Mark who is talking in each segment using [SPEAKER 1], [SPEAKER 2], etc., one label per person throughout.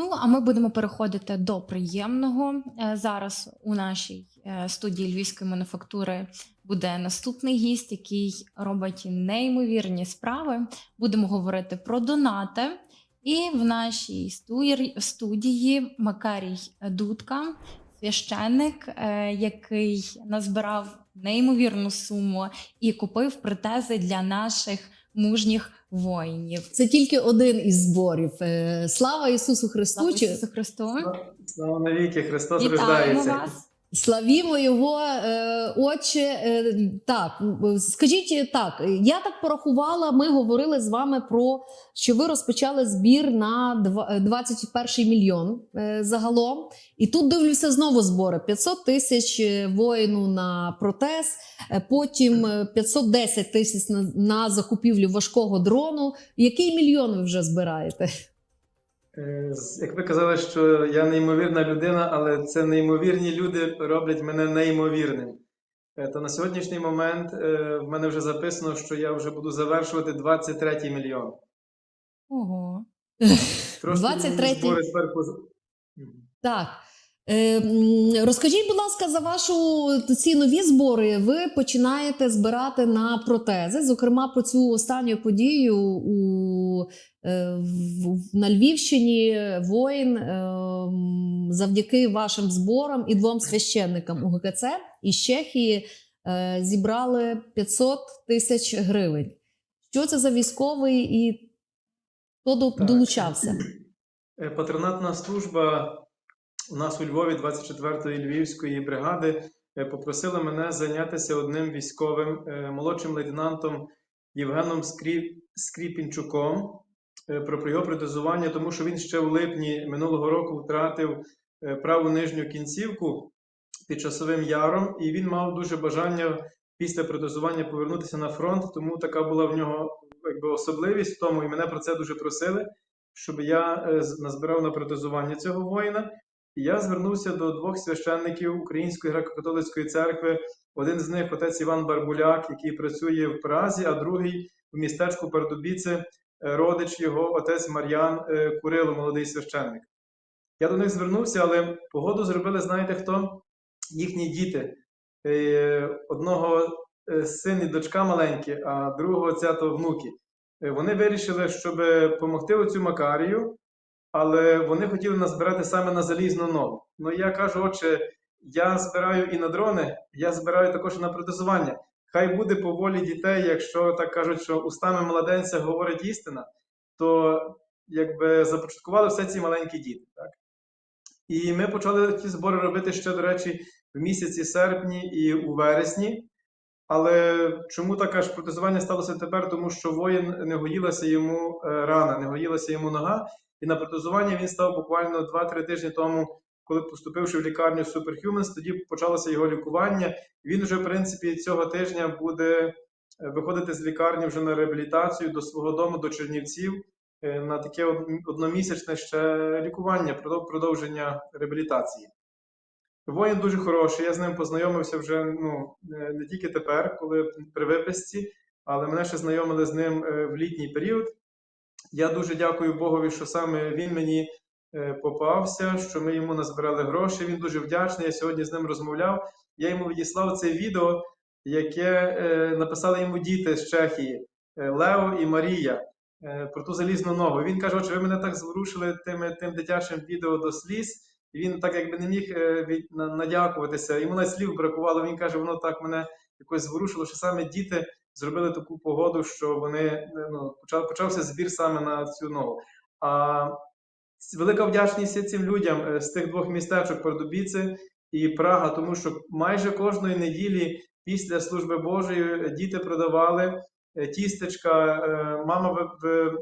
[SPEAKER 1] Ну, а ми будемо переходити до приємного. Е, Зараз у нашій е, студії Львівської мануфактури буде наступний гість, який робить неймовірні справи. Будемо говорити про донати. І в нашій студії Макарій Дудка, священник, е, який назбирав неймовірну суму і купив протези для наших мужніх воїнів.
[SPEAKER 2] Це тільки один із зборів. Е, Слава Ісусу Христу!
[SPEAKER 1] Слава
[SPEAKER 2] Чи-
[SPEAKER 1] Ісусу Христу!
[SPEAKER 3] Слава навіки, Христос
[SPEAKER 1] Вітаємо
[SPEAKER 3] рождається.
[SPEAKER 1] вас!
[SPEAKER 2] Славімо його, е, отче. Е, так, скажіть так, я так порахувала. Ми говорили з вами про що ви розпочали збір на два- е, 21 мільйон е, загалом. І тут дивлюся знову збори: 500 тисяч е, воїну на протез, е, потім е, 510 тисяч на, на закупівлю важкого дрону. Який мільйон ви вже збираєте?
[SPEAKER 3] Е, Як ви казали, що я неймовірна людина, але це неймовірні люди роблять мене неймовірним. Е, То на сьогоднішній момент е, в мене вже записано, що я вже буду завершувати 23 мільйон.
[SPEAKER 1] Ого.
[SPEAKER 2] 23-й.
[SPEAKER 3] збори тепер.
[SPEAKER 2] Так. Е, м, розкажіть, будь ласка, за вашу ці нові збори. Ви починаєте збирати на протези. Зокрема, про цю останню подію у, е, в- на Львівщині воїн е, завдяки вашим зборам і двом священникам УГКЦ із Чехії е, зібрали 500 тисяч гривень. Що це за військовий і хто долучався?
[SPEAKER 3] Е, Патронатна служба у нас у Львові 24-ї Львівської бригади е, попросила мене зайнятися одним військовим е, молодшим лейтенантом Євгеном Скріпінчуком е, про його протезування, тому що він ще у липні минулого року втратив праву нижню кінцівку під часовим яром, і він мав дуже бажання після протезування повернутися на фронт, тому така була в нього якби, особливість в тому, і мене про це дуже просили щоб я назбирав на протезування цього воїна. Я звернувся до двох священників Української греко-католицької церкви. Один з них отець Іван Барбуляк, який працює в Празі, а другий в містечку Пардубіце, е, родич його, отець Мар'ян е, Курило, молодий священник. Я до них звернувся, але погоду зробили, знаєте хто? Їхні діти. Е, Одного син і дочка маленькі, а другого отця то внуки. Вони вирішили, щоб допомогти оцю Макарію, але вони хотіли назбирати саме на залізну ногу. Ну я кажу, отче, я збираю і на дрони, я збираю також і на протезування. Хай буде по волі дітей, якщо так кажуть, що устами младенця говорить істина, то якби започаткували все ці маленькі діти. Так? І ми почали ті збори робити ще, до речі, в місяці серпні і у вересні. Але чому таке ж протезування сталося тепер? Тому що воїн не гоїлася йому е, рана, не гоїлася йому нога, і на протезування він став буквально 2-3 тижні тому, коли поступивши в лікарню Superhumans, тоді почалося його лікування. Він вже, в принципі, цього тижня буде е, виходити з лікарні вже на реабілітацію до свого дому, до Чернівців, е, на таке одномісячне ще лікування, продовження реабілітації. Воїн дуже хороший. Я з ним познайомився вже ну, не тільки тепер, коли при виписці, але мене ще знайомили з ним е, в літній період. Я дуже дякую Богові, що саме він мені е, попався, що ми йому назбирали гроші. Він дуже вдячний. Я сьогодні з ним розмовляв. Я йому відіслав це відео, яке е, написали йому діти з Чехії е, Лео і Марія про ту залізну ногу. Він каже, що ви мене так зворушили тим, тим дитячим відео до сліз. І він так якби не міг надякуватися. Йому навіть слів бракувало. Він каже, воно так мене якось зворушило, що саме діти зробили таку погоду, що вони ну, почав, почався збір саме на цю ногу. А велика вдячність цим людям е, з тих двох містечок Пардубіце і Прага, тому що майже кожної неділі після служби Божої е, діти продавали е, тістечка, мама е,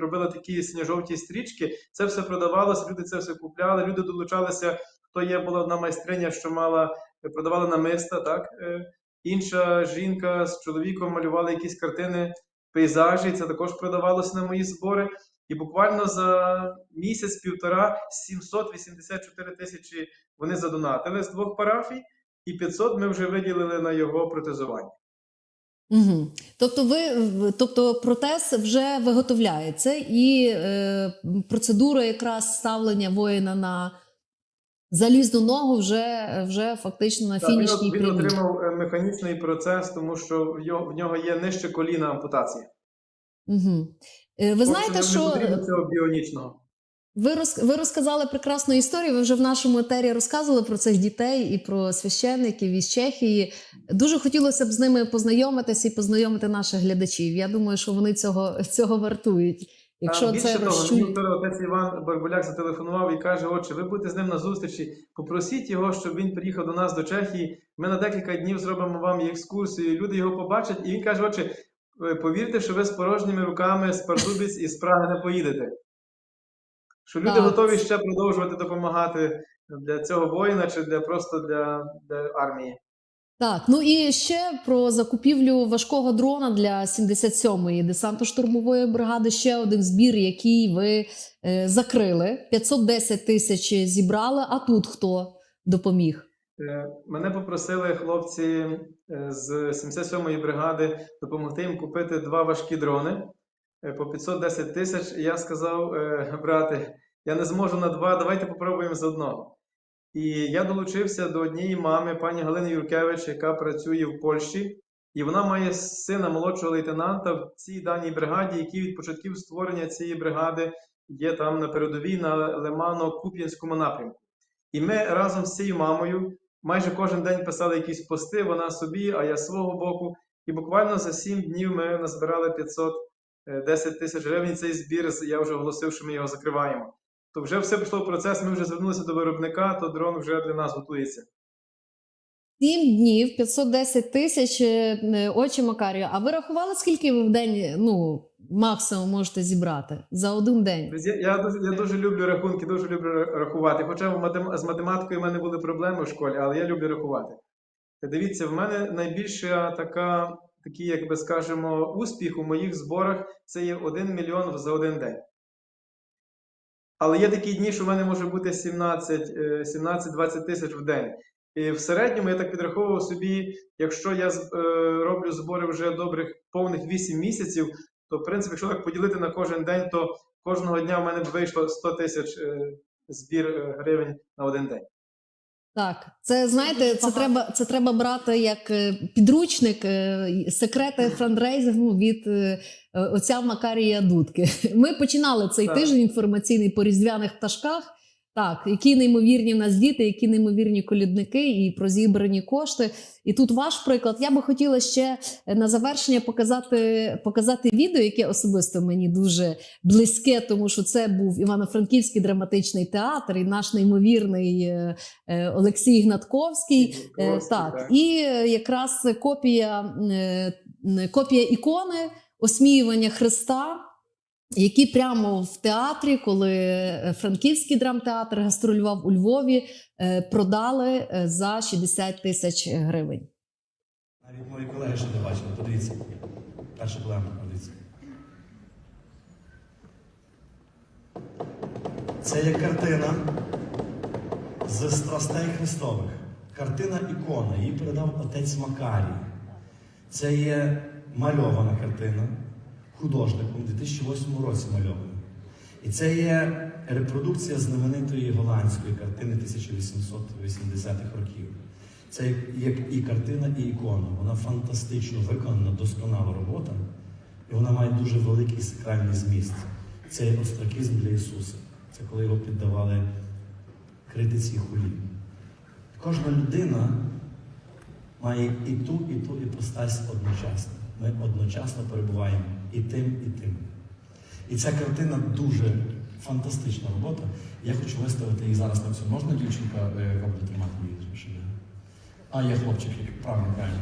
[SPEAKER 3] робила такі синьо-жовті стрічки. Це все продавалося, люди це все купляли, люди долучалися. Хто є, була одна майстриня, що мала продавала намиста, так інша жінка з чоловіком малювала якісь картини, пейзажі. Це також продавалося на мої збори. І буквально за місяць-півтора 784 тисячі вони задонатили з двох парафій, і 500 ми вже виділили на його протезування.
[SPEAKER 2] Угу. Тобто, ви тобто протез вже виготовляється, і е, процедура якраз ставлення воїна на залізну ногу вже, вже фактично на фінішній
[SPEAKER 3] він отримав е, механічний процес, тому що в його, в нього є нижче коліна ампутація.
[SPEAKER 2] Угу. Ви
[SPEAKER 3] Поки
[SPEAKER 2] знаєте, що
[SPEAKER 3] цього біонічного.
[SPEAKER 2] ви, роз, ви розказали прекрасну історію. Ви вже в нашому етері розказували про цих дітей і про священників із Чехії. Дуже хотілося б з ними познайомитися і познайомити наших глядачів. Я думаю, що вони цього, цього вартують. Якщо
[SPEAKER 3] А, більше
[SPEAKER 2] це
[SPEAKER 3] того, мені вчора отець Іван Барбуляк зателефонував і каже: Отче, ви будете з ним на зустрічі, попросіть його, щоб він приїхав до нас до Чехії. Ми на декілька днів зробимо вам екскурсію. Люди його побачать, і він каже: Отче, е, повірте, що ви з порожніми руками з Пардубіць і з Праги не поїдете. Що люди
[SPEAKER 2] Так.
[SPEAKER 3] готові ще продовжувати допомагати для цього воїна чи для просто для, для армії.
[SPEAKER 2] Так, ну і ще про закупівлю важкого дрона для 77-ї десантно-штурмової бригади. Ще один збір, який ви е, закрили. 510 тисяч зібрали. А тут хто допоміг?
[SPEAKER 3] Е, Мене попросили хлопці е, з 77-ї бригади допомогти їм купити два важкі дрони е, по 510 тисяч. Я сказав, брате, я не зможу на два, давайте попробуємо з одного. І я долучився до однієї мами, пані Галини Юркевич, яка працює в Польщі, і вона має сина молодшого лейтенанта в цій даній бригаді, який від початків створення цієї бригади є там на передовій на Лимано-Куп'янському напрямку. І ми разом з цією мамою майже кожен день писали якісь пости, вона собі, а я свого боку. І буквально за 7 днів ми назбирали 510 тисяч гривень. Цей збір я вже оголосив, що ми його закриваємо. То вже все пішло в процес. Ми вже звернулися до виробника, то дрон вже для нас готується.
[SPEAKER 2] 7 днів, 510 тисяч. е, Очі Макарію. А ви рахували, скільки ви в день ну, максимум можете зібрати за один день?
[SPEAKER 3] Я, я, дуже, я дуже люблю рахунки, дуже люблю рахувати. Хоча з математикою в мене були проблеми в школі, але я люблю рахувати. Дивіться, в мене найбільша така, такий, як би скажемо, успіх у моїх зборах це є 1 мільйон за один день. Але є такі дні, що в мене може бути 17, е, 17-20 тисяч в день. І в середньому я так підраховував собі, якщо я е, роблю збори вже добрих повних 8 місяців, то в принципі, якщо так поділити на кожен день, то кожного дня в мене вийшло 100 тисяч е, збір гривень на один день.
[SPEAKER 2] Так, це знаєте, це треба, це треба брати як е, підручник е, секрети франдрейзингу від е, отця Макарія Дудки. Ми починали цей
[SPEAKER 3] Так.
[SPEAKER 2] тиждень інформаційний по різдвяних пташках. Так, які неймовірні в нас діти, які неймовірні колідники і про зібрані кошти. І тут ваш приклад. Я би хотіла ще е, на завершення показати, показати відео, яке особисто мені дуже близьке, тому що це був Івано-Франківський драматичний театр і наш неймовірний е, е, Олексій Гнатковський.
[SPEAKER 3] Гнатковський,
[SPEAKER 2] Так,
[SPEAKER 3] так.
[SPEAKER 2] і якраз копія, копія ікони осміювання Христа, які прямо в театрі, коли е, Франківський драмтеатр гастролював у Львові, е, продали е, за 60 тисяч гривень.
[SPEAKER 4] Навіть мої колеги ще не бачили. Подивіться. Перша плема, подивіться. Це є картина з страстей Христових. Картина ікона. Її передав отець Макарій. Це є мальована картина художником у 2008 році мальована. І це є репродукція знаменитої голландської картини 1880-х років. Це як і картина, і ікона. Вона фантастично виконана, досконала робота, і вона має дуже великий сакральний зміст. Це остракізм для Ісуса. Це коли його піддавали критиці хулі. Кожна людина має і ту, і ту іпостась одночасно. Ми одночасно перебуваємо і тим, і тим. І ця картина дуже фантастична робота. Я хочу виставити її зараз на цьому. Можна дівчинка, е, буде тримати її? А, є хлопчик, правильно, правильно.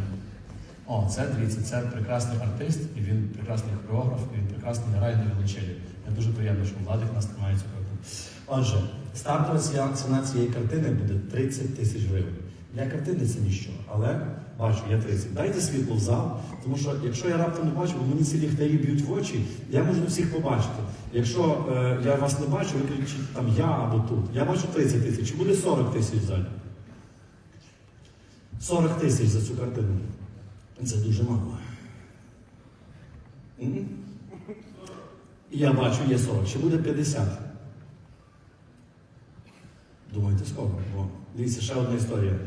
[SPEAKER 4] О, це дивіться, це прекрасний артист, і він прекрасний хореограф, і він прекрасно грає на віолончелі. Я дуже приємно, що владик нас тримає цю картину. Отже, стартова ціна цієї картини буде 30 тисяч гривень. Для картини це ніщо, але бачу, я 30. Дайте світло в зал, тому що якщо я раптом не бачу, бо мені ці ліхтарі б'ють в очі, я можу всіх побачити. Якщо е, я вас не бачу, ви там я або тут. Я бачу 30 тисяч, чи буде 40 тисяч в залі? 40 тисяч за цю картину. Це дуже мало. М? Я бачу, є 40. Чи буде 50? Думаєте, скоро? Бо дивіться, ще одна історія.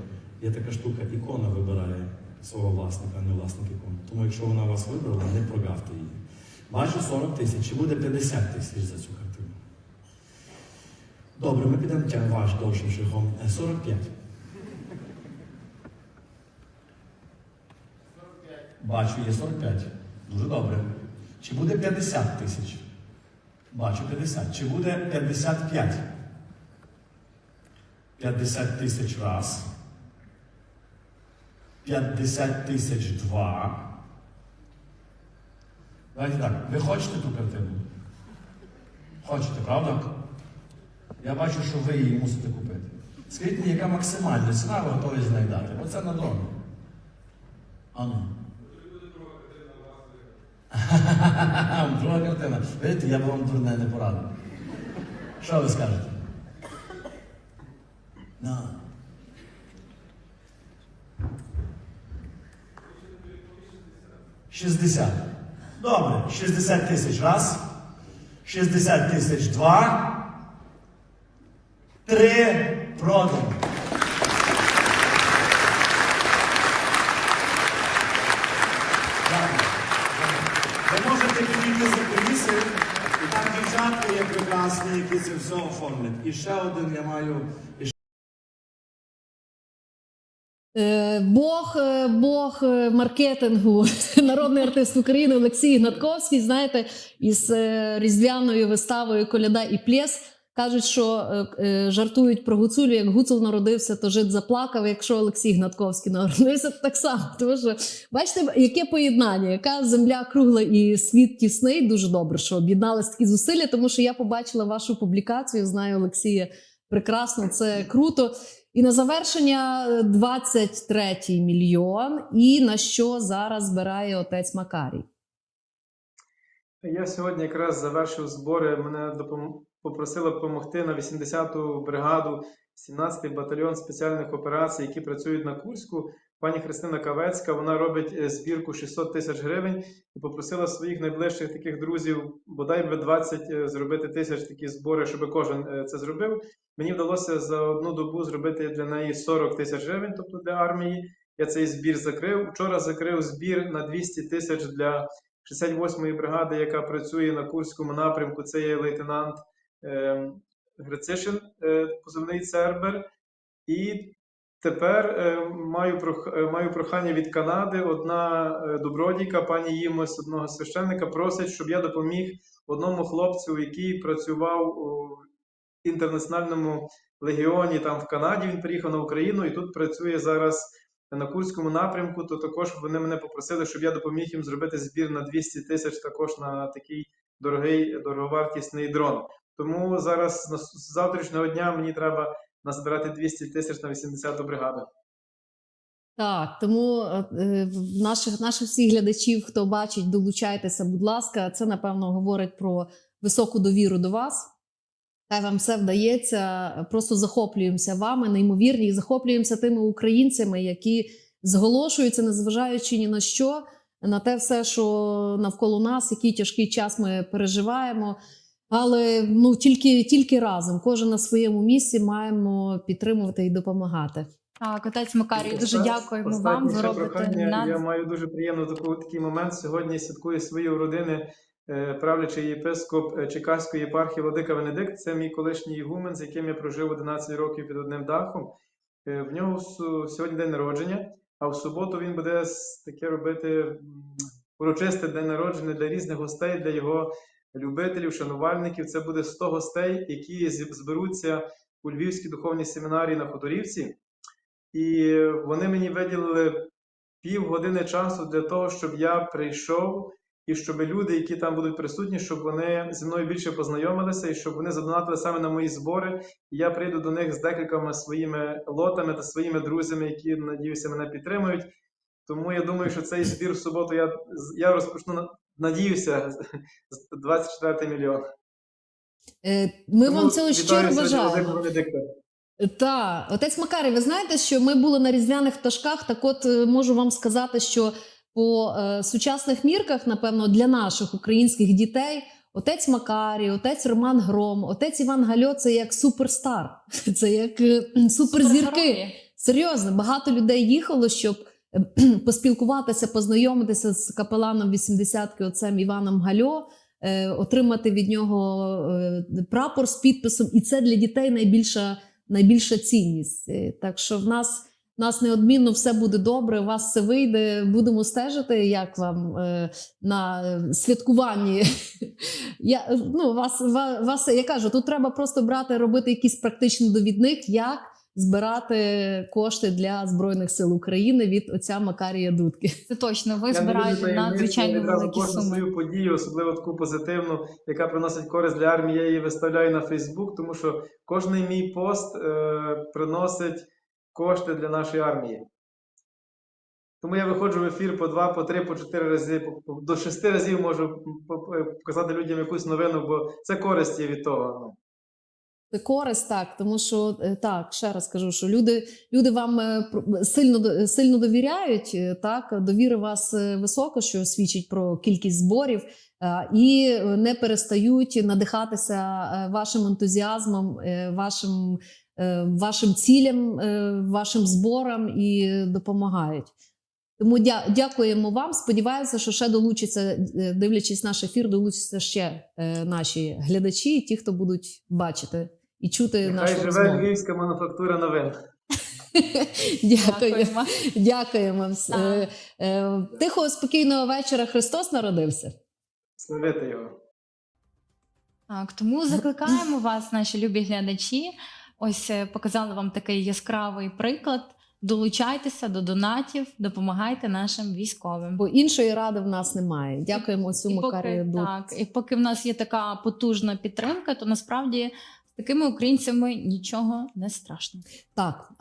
[SPEAKER 4] Є така штука, ікона вибирає свого власника, а не власник ікони. Тому якщо вона вас вибрала, не прогавте її. Бачу 40 тисяч, чи буде 50 тисяч за цю картину. Добре, ми підемо тя- ваш довшим шляхом. Е, 45. Бачу, є 45. Дуже добре. Чи буде 50 тисяч? Бачу 50. Чи буде 55? 50 тисяч раз. 50 тисяч два. Давайте так. Ви хочете ту картину? Хочете, правда? Я бачу, що ви її мусите купити. Скажіть мені, яка максимальна ціна ви готові з неї дати? Оце на дорогу. Ану. Друга картина. Видите, я б вам дурне не порадив. Що ви скажете? На. Шістдесят. Добре, 60 тисяч раз. 60 тисяч два. Три. Продано. Ви можете підійти за куліси, і там дівчатка є прекрасні, які це все оформлять. І ще один я маю.
[SPEAKER 2] Е, Бог, е, Бог е, маркетингу, народний артист України Олексій Гнатковський, знаєте, із різдвяною виставою Коляда і Плєс. Кажуть, що жартують про гуцулю, як гуцул народився, то жит заплакав. Якщо Олексій Гнатковський народився, то так само. Тому що бачите, яке поєднання, яка земля кругла і світ тісний. Дуже добре, що об'єднались такі зусилля, тому що я побачила вашу публікацію. Знаю Олексія прекрасно, це круто. І на завершення е, 23 мільйон. І на що зараз збирає отець Макарій?
[SPEAKER 3] Я сьогодні якраз завершив збори. Мене допом... попросили допомогти на 80-ту бригаду, 17-й батальйон спеціальних операцій, які працюють на Курську. Пані Христина Кавецька вона робить е, збірку 600 тисяч гривень і попросила своїх найближчих таких друзів, бодай би 20 е, зробити тисяч такі збори, щоб кожен е, це зробив. Мені вдалося за одну добу зробити для неї 40 тисяч гривень, тобто для армії. Я цей збір закрив. Вчора закрив збір на 200 тисяч для 68-ї бригади, яка працює на Курському напрямку. Це є лейтенант е, Грицишин, е, позивний Цербер. І тепер е, маю, прох- е, маю прохання від Канади. Одна е, добродійка, пані Їмос, одного священника, просить, щоб я допоміг одному хлопцю, який працював у інтернаціональному легіоні там в Канаді. Він приїхав на Україну і тут працює зараз на Курському напрямку. То також вони мене попросили, щоб я допоміг їм зробити збір на 200 тисяч також на такий дорогий, дороговартісний дрон. Тому зараз з завтрашнього дня мені треба назбирати 200 тисяч на 80-ту бригаду.
[SPEAKER 2] Так, тому е, е, наших, наших всіх глядачів, хто бачить, долучайтеся, будь ласка. Це напевно говорить про високу довіру до вас. Хай вам все вдається. Просто захоплюємося вами, неймовірні, і захоплюємося тими українцями, які зголошуються, незважаючи ні на що, на те все, що навколо нас, який тяжкий час ми переживаємо. Але ну тільки, тільки разом, кожен на своєму місці, маємо підтримувати і допомагати.
[SPEAKER 1] Так, отець Макарій, дуже дякуємо вам. Ви робите
[SPEAKER 3] прохання.
[SPEAKER 1] над...
[SPEAKER 3] Я маю дуже приємний таку- такий момент. Сьогодні святкує свої родини е, правлячий єпископ е, Чекаської єпархії Владика Венедикт. Це мій колишній ігумен, з яким я прожив 11 років під одним дахом. Е, В нього сьогодні день народження, а в суботу він буде таке робити урочисте день народження для різних гостей, для його любителів, шанувальників. Це буде 100 гостей, які зберуться у Львівській духовній семінарії на Хуторівці. І вони мені виділили півгодини часу для того, щоб я прийшов, і щоб люди, які там будуть присутні, щоб вони зі мною більше познайомилися, і щоб вони задонатили саме на мої збори. І я прийду до них з декількома своїми лотами та своїми друзями, які, надіюся, мене підтримують. Тому я думаю, що цей збір в суботу я, я розпочну, надіюся, з 24 мільйон.
[SPEAKER 2] Е, Ми
[SPEAKER 3] Тому
[SPEAKER 2] вам цього
[SPEAKER 3] вітаю
[SPEAKER 2] щиро бажаємо. Так, отець Макарій, ви знаєте, що ми були на різдвяних пташках. Так, от е, можу вам сказати, що по е, сучасних мірках, напевно, для наших українських дітей. Отець Макарій, отець Роман Гром, отець Іван Гальо це як суперстар, це як е, суперзірки. Серйозно, багато людей їхало, щоб поспілкуватися, познайомитися з капеланом 80-ки отцем Іваном Гальо, е, отримати від нього е, прапор з підписом. І це для дітей найбільша, найбільша цінність. Е, Так що в нас. в Нас неодмінно все буде добре, у вас все вийде. Будемо стежити, як вам на святкуванні. Я, ну, вас, вас, я кажу, тут треба просто брати, робити якийсь практичний довідник, як збирати кошти для Збройних сил України від отця Макарія Дудки.
[SPEAKER 1] Це точно. Ви збираєте надзвичайно великі
[SPEAKER 3] кожну
[SPEAKER 1] суми.
[SPEAKER 3] свою подію, особливо таку позитивну, яка приносить користь для армії, я її виставляю на Фейсбук, тому що кожний мій пост е, приносить кошти для нашої армії. Тому я виходжу в ефір по два, по три, по чотири рази, по- по- до шести разів можу по- по- показати людям якусь новину, бо це користь є від того.
[SPEAKER 2] Це користь, так, тому що е, так, ще раз кажу, що люди, люди вам е, сильно, сильно довіряють, е, так, довіри вас високо, що свідчить про кількість зборів, і не перестають надихатися вашим ентузіазмом, вашим, вашим цілям, вашим зборам і допомагають. Тому дякуємо вам. Сподіваюся, що ще долучаться, е, дивлячись наш ефір, долучаться ще наші глядачі, ті, хто будуть бачити і чути
[SPEAKER 3] Хай
[SPEAKER 2] нашу
[SPEAKER 3] живе
[SPEAKER 2] розмову.
[SPEAKER 3] львівська мануфактура новин.
[SPEAKER 2] Дякую.
[SPEAKER 1] Дякуємо.
[SPEAKER 2] Дякуємо. Е, е, Тихого, спокійного вечора. Христос народився.
[SPEAKER 3] Славити його.
[SPEAKER 1] Так, тому закликаємо вас, наші любі глядачі. Ось е, показали вам такий яскравий приклад. Долучайтеся до донатів, допомагайте нашим військовим.
[SPEAKER 2] Бо іншої ради в нас немає. Дякуємо цьому
[SPEAKER 1] поки, так, і поки в нас є така потужна підтримка, то насправді такими українцями нічого не страшно.
[SPEAKER 2] Так,